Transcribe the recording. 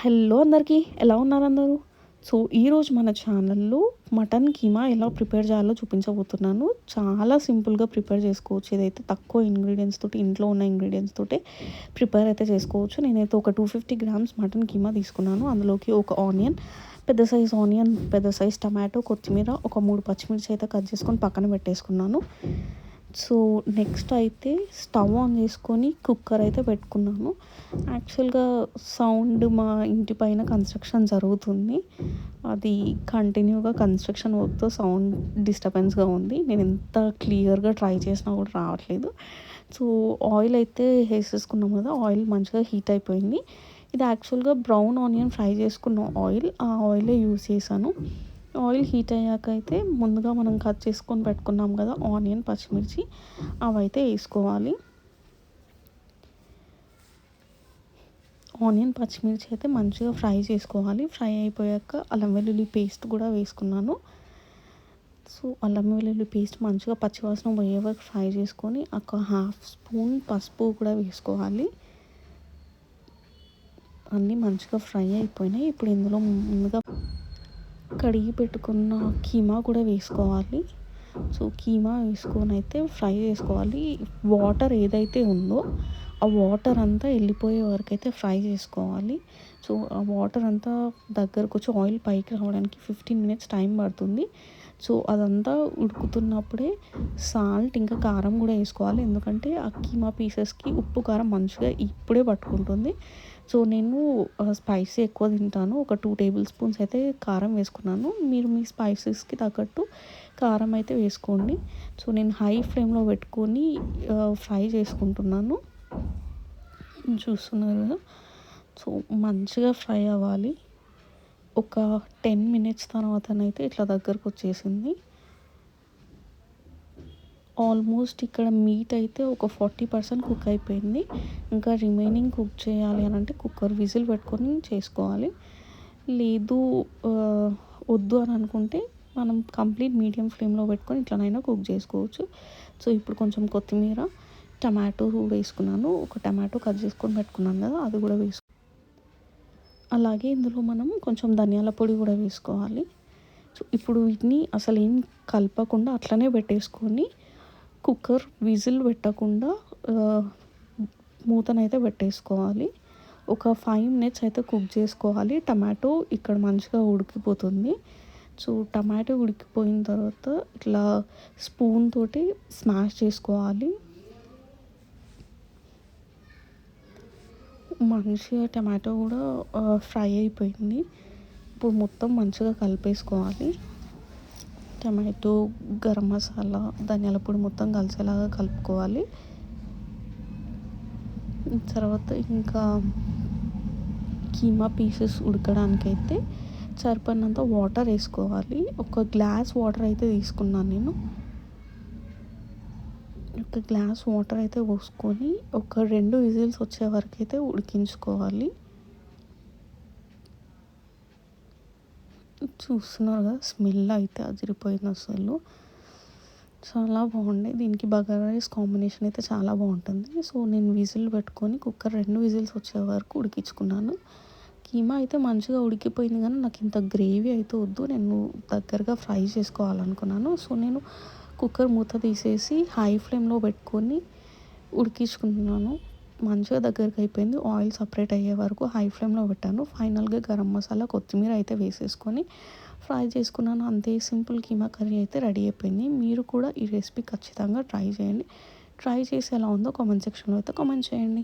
Hello అందరికీ ఎలా ఉన్నారు అందరూ? సో ఈరోజు మన ఛానల్లో మటన్ కీమా ఎలా ప్రిపేర్ చేయాలో చూపించబోతున్నాను. చాలా సింపుల్గా ప్రిపేర్ చేసుకోవచ్చు. ఇదైతే తక్కువ ఇంగ్రీడియంట్స్ తోటి ఇంట్లో ఉన్న ఇంగ్రీడియంట్స్ తోటి ప్రిపేర్ అయితే చేసుకోవచ్చు. నేనైతే ఒక two fifty grams mutton keema తీసుకున్నాను. అందులోకి ఒక ఆనియన్ పెద్ద సైజ్ ఆనియన్ పెద్ద సైజ్ టమాటో కొత్తిమీర ఒక మూడు పచ్చిమిర్చి అయితే కట్ చేసుకొని పక్కన పెట్టేసుకున్నాను. సో నెక్స్ట్ అయితే స్టవ్ ఆన్ చేసుకొని కుక్కర్ అయితే పెట్టుకున్నాను. యాక్చువల్గా సౌండ్ మా ఇంటి పైన కన్స్ట్రక్షన్ జరుగుతుంది. అది కంటిన్యూగా కన్స్ట్రక్షన్ వర్క్తో సౌండ్ డిస్టర్బెన్స్గా ఉంది. నేను ఎంత క్లియర్గా ట్రై చేసినా కూడా రావట్లేదు. సో ఆయిల్ అయితే వేసేసుకున్నాం కదా ఆయిల్ మంచిగా హీట్ అయిపోయింది. ఇది యాక్చువల్గా బ్రౌన్ ఆనియన్ ఫ్రై చేసుకున్న ఆయిల్. ఆ ఆయిలే యూస్ చేశాను. ఆయిల్ హీట్ అయ్యాక అయితే ముందుగా మనం కట్ చేసుకొని పెట్టుకున్నాం కదా ఆనియన్ పచ్చిమిర్చి. అవైతే వేసుకోవాలి. ఆనియన్ పచ్చిమిర్చి అయితే మంచిగా ఫ్రై చేసుకోవాలి. ఫ్రై అయిపోయాక అల్లం వెల్లుల్లి పేస్ట్ కూడా వేసుకున్నాను. సో అల్లం వెల్లుల్లి పేస్ట్ మంచిగా పచ్చివాసన పోయే వరకు ఫ్రై చేసుకొని ఒక హాఫ్ స్పూన్ పసుపు కూడా వేసుకోవాలి. అన్నీ మంచిగా ఫ్రై అయిపోయినాయి. ఇప్పుడు ఇందులో ముందుగా కడిగి పెట్టుకున్న కీమా కూడా వేసుకోవాలి. సో కీమా వేసుకొని అయితే ఫ్రై చేసుకోవాలి. వాటర్ ఏదైతే ఉందో ఆ వాటర్ అంతా వెళ్ళిపోయే వరకు అయితే ఫ్రై చేసుకోవాలి. సో ఆ వాటర్ అంతా దగ్గరకు వచ్చి ఆయిల్ పైకి రావడానికి ఫిఫ్టీన్ మినిట్స్ టైం పడుతుంది. సో అదంతా ఉడుకుతున్నప్పుడే సాల్ట్ ఇంకా కారం కూడా వేసుకోవాలి. ఎందుకంటే ఆ కీమా పీసెస్కి ఉప్పు కారం మంచిగా ఇప్పుడే పట్టుకుంటుంది. సో నేను స్పైసీ ఎక్కువ తింటాను. ఒక టూ టేబుల్ స్పూన్స్ అయితే కారం వేసుకున్నాను. మీరు మీ స్పైసెస్కి తగ్గట్టు కారం అయితే వేసుకోండి. సో నేను హై ఫ్లేమ్లో పెట్టుకొని ఫ్రై చేసుకుంటున్నాను. చూస్తున్నారు కదా? సో మంచిగా ఫ్రై అవ్వాలి. ఒక టెన్ మినిట్స్ తర్వాతనైతే ఇట్లా దగ్గరకు వచ్చేసింది. ఆల్మోస్ట్ ఇక్కడ మీట్ అయితే ఒక ఫార్టీ పర్సెంట్ కుక్ అయిపోయింది. ఇంకా రిమైనింగ్ కుక్ చేయాలి అని అంటే కుక్కర్ విజిల్ పెట్టుకొని చేసుకోవాలి. లేదు వద్దు అని అనుకుంటే మనం కంప్లీట్ మీడియం ఫ్లేమ్లో పెట్టుకొని ఇట్లనైనా కుక్ చేసుకోవచ్చు. సో ఇప్పుడు కొంచెం కొత్తిమీర టమాటో వేసుకున్నాను. ఒక టమాటో కట్ చేసుకొని పెట్టుకున్నాను కదా అది కూడా వేసుకున్నాను. అలాగే ఇందులో మనం కొంచెం ధనియాల పొడి కూడా వేసుకోవాలి. సో ఇప్పుడు వీటిని అసలు ఏం కలపకుండా అట్లనే పెట్టేసుకొని కుక్కర్ విజిల్ పెట్టకుండా మూతనైతే పెట్టేసుకోవాలి. ఒక ఫైవ్ మినిట్స్ అయితే కుక్ చేసుకోవాలి. టమాటో ఇక్కడ మంచిగా ఉడికిపోతుంది. సో టమాటో ఉడికిపోయిన తర్వాత ఇట్లా స్పూన్ తోటి స్మాష్ చేసుకోవాలి. మంచిగా టమాటో కూడా ఫ్రై అయిపోయింది. ఇప్పుడు మొత్తం మంచిగా కలిపేసుకోవాలి. టమాటో గరం మసాలా ధనియాల పొడి మొత్తం కలిసేలాగా కలుపుకోవాలి. తర్వాత ఇంకా కీమా పీసెస్ ఉడకడానికైతే సరిపడినంత వాటర్ వేసుకోవాలి. ఒక గ్లాస్ వాటర్ అయితే తీసుకున్నాను నేను. ఒక గ్లాస్ వాటర్ అయితే పోసుకొని ఒక రెండు విజిల్స్ వచ్చే వరకు అయితే ఉడికించుకోవాలి. చూస్తున్నారు కదా స్మెల్ అయితే అదిరిపోయింది అసలు. చాలా బాగుండే. దీనికి బగారా రైస్ కాంబినేషన్ అయితే చాలా బాగుంటుంది. సో నేను విజిల్ పెట్టుకొని కుక్కర్ రెండు విజిల్స్ వచ్చే వరకు ఉడికించుకున్నాను. కీమా అయితే మంచిగా ఉడికిపోయింది కానీ నాకు ఇంత గ్రేవీ అయితే వద్దు. నేను దగ్గరగా ఫ్రై చేసుకోవాలనుకున్నాను. సో నేను కుక్కర్ మూత తీసేసి హై ఫ్లేమ్లో పెట్టుకొని ఉడికించుకుంటున్నాను. మంచిగా దగ్గరికి అయిపోయింది. ఆయిల్ సపరేట్ అయ్యే వరకు హై ఫ్లేమ్లో పెట్టాను. ఫైనల్గా గరం మసాలా కొత్తిమీర అయితే వేసేసుకొని ఫ్రై చేసుకున్నాను. అంతే సింపుల్ కీమా కర్రీ అయితే రెడీ అయిపోయింది. మీరు కూడా ఈ రెసిపీ ఖచ్చితంగా ట్రై చేయండి. ట్రై చేసి ఎలా ఉందో కామెంట్ సెక్షన్లో అయితే కామెంట్ చేయండి.